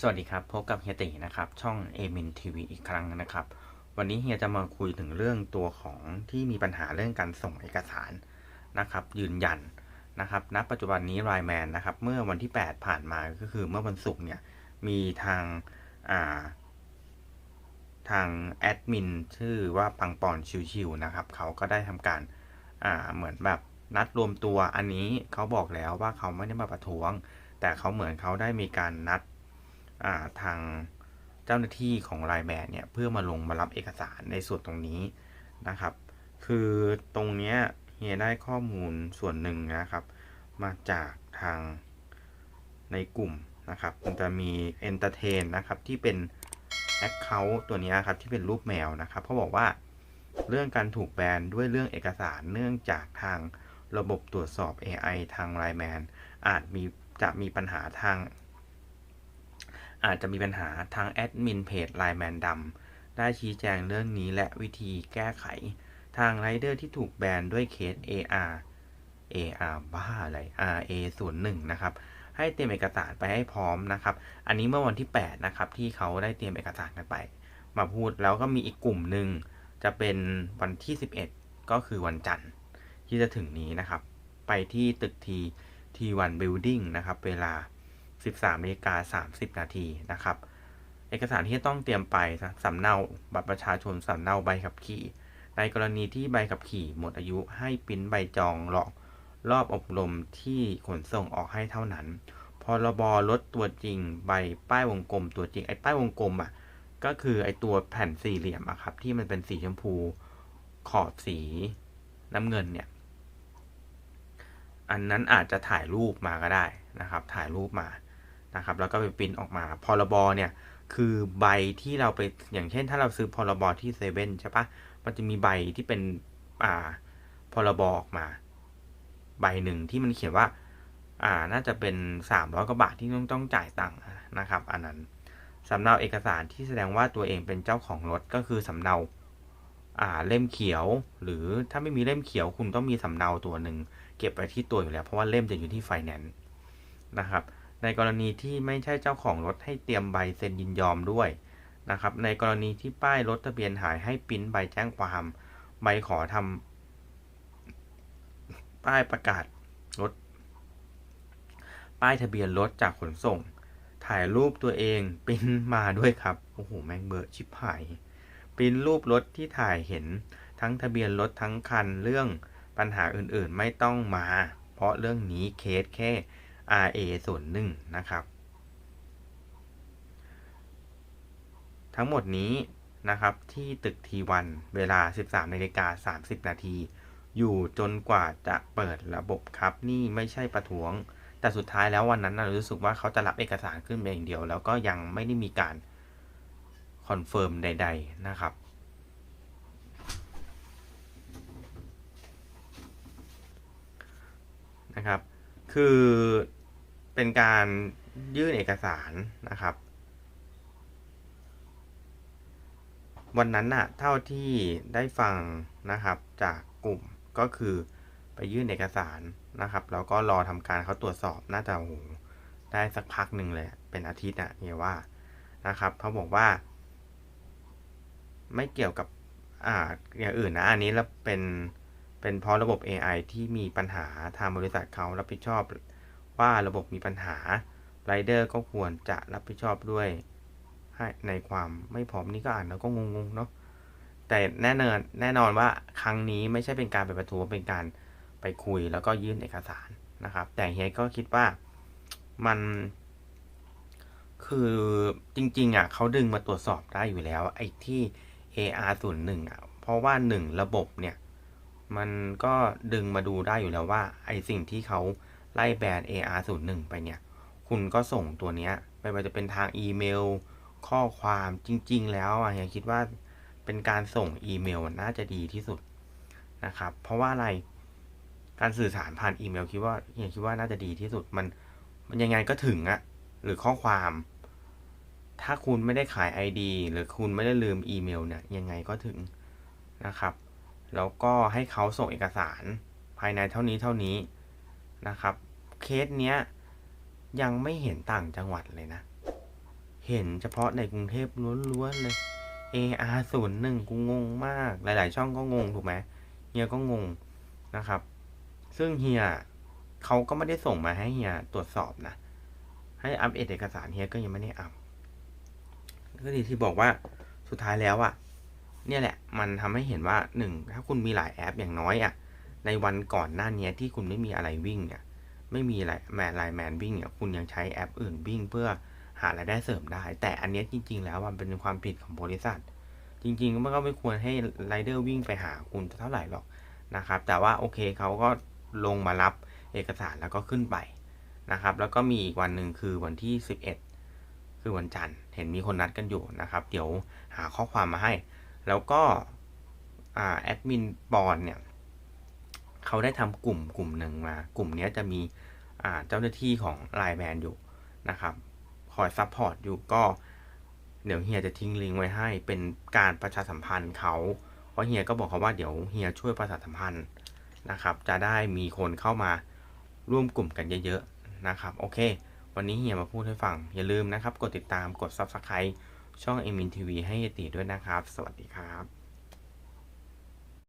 สวัสดีครับ พบกับเฮียตีนะครับ ช่องเอมินทีวีอีกครั้งนะครับ วันนี้เฮียจะมาคุยถึงเรื่องตัวของที่มีปัญหาเรื่องการส่งเอกสารนะครับ ยืนยันนะครับณปัจจุบันนี้ไ i แมนนะครับ เมื่อวันที่ 8 ผ่านมาก็คือเมื่อวันศุกร์เนี่ย มีทางอ่าทางแอดมินชื่อว่าปังปอนชิวๆนะครับเขาก็ได้ทำการอ่าเหมือนแบบนัดรวมตัวอันนี้เขาบอกแล้วว่าเขาไม่ได้มาประท้วง แต่เขาเหมือนเขาได้มีการนัด ทางเจ้าหน้าที่ของไลน์แมนเนี่ยเพื่อมาลงมารับเอกสารในส่วนตรงนี้นะครับ คือตรงเนี้ยเฮียได้ข้อมูลส่วนหนึ่งนะครับ มาจากทางในกลุ่มนะครับมันจะมี Entertain นะครับที่เป็น Account ตัวนี้ครับที่เป็นรูปแมวนะครับเขาบอกว่าเรื่องการถูกแบนด้วยเรื่องเอกสารเนื่องจากทางระบบตรวจสอบ AI ทางไลแมนอาจมีจะมีปัญหาทาง อาจจะมีปัญหาทางแอดมินเพจไลแมนดำได้ชี้แจงเรื่องนี้และวิธีแก้ไข ทางไรเดอร์ที่ถูกแบนด้วยเคส AR AR บ้าอะไร RA 0 1นะครับ ให้เตรียมเอกสารไปให้พร้อมนะครับ อันนี้เมื่อวันที่ 8 นะครับ ที่เขาได้เตรียมเอกสารกันไป มาพูดแล้วก็มีอีกกลุ่มหนึ่งจะเป็นวันที่ 11 ก็คือวันจันทร์ที่จะถึงนี้นะครับ ไปที่ตึกทีทีวันบิลดิ้งนะครับ เวลา 13นาฬิกา30 นาทีนะครับ เอกสารที่ต้องเตรียมไปสำเนาบัตรประชาชนสำเนาใบขับขี่ ในกรณีที่ใบขับขี่หมดอายุให้ปิ้นใบจองหลอกรอบอบรมที่ขนส่งออกให้เท่านั้น พรบรถตัวจริงใบป้ายวงกลมตัวจริงไอ้ป้ายวงกลมอะก็คือไอ้ตัวแผ่นสี่เหลี่ยมอะครับ ที่มันเป็นสีชมพูขอบสีน้ำเงินเนี่ย อันนั้นอาจจะถ่ายรูปมาก็ได้นะครับ ถ่ายรูปมา นะครับแล้วก็ไปพิมพ์ออกมาพรบเนี่ยคือใบที่เราไปอย่างเช่น ถ้าเราซื้อพรบที่เซเว่นใช่ปะมันจะมีใบที่เป็นอ่าพรบออกมา ใบหนึ่งที่มันเขียนว่า อ่าน่าจะเป็นสามร้อยกว่าบาทที่ต้องต้องจ่ายตังค์นะครับ อันนั้นสำเนาเอกสารที่แสดงว่าตัวเองเป็นเจ้าของรถก็คือสำเนาอ่าเล่มเขียว หรือถ้าไม่มีเล่มเขียวคุณต้องมีสำเนาตัวหนึ่งเก็บไว้ที่ตัวอยู่แล้ว เพราะว่าเล่มจะอยู่ที่ไฟแนนซ์นะครับ ในกรณีที่ไม่ใช่เจ้าของรถให้เตรียมใบเซ็นยินยอมด้วยนะครับ ในกรณีที่ป้ายรถทะเบียนหายให้ปิ้นใบแจ้งความ ใบขอทำป้ายประกาศรถ ป้ายทะเบียนรถจากขนส่ง ถ่ายรูปตัวเองปิ้นมาด้วยครับ โอ้โห แม่งเบอร์ชิบหายปิ้นรูปรถที่ถ่ายเห็นทั้งทะเบียนรถทั้งคันเรื่องปัญหาอื่นๆไม่ต้องมา เพราะเรื่องนี้เคสแค่ RA ส่วนหนึ่งนะครับ ทั้งหมดนี้นะครับที่ตึกทีวันเวลา 13นาฬิกา30 นาที อยู่จนกว่าจะเปิดระบบครับ นี่ไม่ใช่ประท้วง แต่สุดท้ายแล้ววันนั้นเรารู้สึกว่าเขาจะรับเอกสารขึ้นเองเดียว แล้วก็ยังไม่ได้มีการคอนเฟิร์มใด ๆ นะครับนะครับ คือ เป็นการยื่นเอกสารนะครับ วันนั้นน่ะเท่าที่ได้ฟังนะครับจากกลุ่มก็คือไปยื่นเอกสารนะครับ แล้วก็รอทำการเขาตรวจสอบน่าจะโอ้โหได้สักพักหนึ่งเลยเป็นอาทิตย์อะเนี่ยว่านะครับเขาบอกว่า ไม่เกี่ยวกับอ่าอย่างอื่นนะ อันนี้แล้วเป็นเป็นเพราะระบบ AI ที่มีปัญหาทางบริษัทเขารับผิดชอบ ว่าระบบมีปัญหาไรเดอร์ก็ควรจะรับผิดชอบด้วยให้ในความไม่พร้อมนี่ก็อ่านแล้วก็งงๆเนาะแต่แน่นอนแน่นอนว่าครั้งนี้ไม่ใช่เป็นการไปประท้วงเป็นการไปคุยแล้วก็ยื่นเอกสารนะครับ แต่เฮียก็คิดว่ามันคือจริง ๆอะเขาดึงมาตรวจสอบได้อยู่แล้ว ไอ้ที่ AR 0 1อะเพราะว่าหนึ่งระบบเนี่ย มันก็ดึงมาดูได้อยู่แล้วว่า ไอ้สิ่งที่เขา ไล่แบรน AR01 ไปเนี่ย คุณก็ส่งตัวเนี้ยไม่ว่าจะเป็นทางอีเมล ข้อความจริง ๆ แล้วอะยังคิดว่าเป็นการส่งอีเมลน่าจะดีที่สุดนะครับ เพราะว่าอะไรการสื่อสารผ่านอีเมลคิดว่ายังคิดว่าน่าจะดีที่สุดมันมันยังไงก็ถึงอะหรือข้อความ ถ้าคุณไม่ได้ขาย ID หรือคุณไม่ได้ลืมอีเมลเนี่ยยังไงก็ถึงนะครับ แล้วก็ให้เขาส่งเอกสารภายในเท่านี้เท่านี้นะครับ เคสเนี้ย ยังไม่เห็นต่างจังหวัดเลยนะ เห็นเฉพาะในกรุงเทพล้วนๆเลย AR ศูนย์หนึ่งกูงงมาก หลาย ๆ ช่องก็งงถูกไหมเฮียก็งงนะครับ ซึ่งเฮียเขาก็ไม่ได้ส่งมาให้เฮียตรวจสอบนะ ให้อัปเดตเอกสารเฮียก็ยังไม่ได้อัปก็ดีที่บอกว่าสุดท้ายแล้วอะเนี่ยแหละ มันทำให้เห็นว่าหนึ่งถ้าคุณมีหลายแอปอย่างน้อยอะในวันก่อนหน้านี้ที่คุณไม่มีอะไรวิ่งเนี่ย ไม่มีไรแมนไลน์แมนวิ่งเนี่ยคุณยังใช้แอปอื่นวิ่งเพื่อหารายได้เสริมได้ แต่อันนี้จริง ๆ แล้วมันเป็นความผิดของบริษัท จริงๆมันก็ไม่ควรให้ไรเดอร์วิ่งไปหาคุณเท่าไหร่หรอกนะครับ แต่ว่าโอเคเขาก็ลงมารับเอกสารแล้วก็ขึ้นไปนะครับ แล้วก็มีอีกวันหนึ่งคือวันที่ 11 คือวันจันทร์ เห็นมีคนนัดกันอยู่นะครับ เดี๋ยวหาข้อความมาให้ แล้วก็แอดมินบอลเนี่ย เขาได้ทำกลุ่มกลุ่มหนึ่งมา กลุ่มนี้จะมีเจ้าหน้าที่ของไลน์แมนอยู่นะครับ คอยซัพพอร์ตอยู่ก็ เดี๋ยวเฮียจะทิ้งลิงก์ไว้ให้ เป็นการประชาสัมพันธ์เขาเพราะเฮียก็บอกเขาว่าเดี๋ยวเฮียช่วยประชาสัมพันธ์นะครับ จะได้มีคนเข้ามาร่วมกลุ่มกันเยอะๆนะครับ โอเค วันนี้เฮียมาพูดให้ฟัง อย่าลืมนะครับ กดติดตามกด Subscribe ช่องเอมินทีวีให้เฮียตีด้วยนะครับ สวัสดีครับ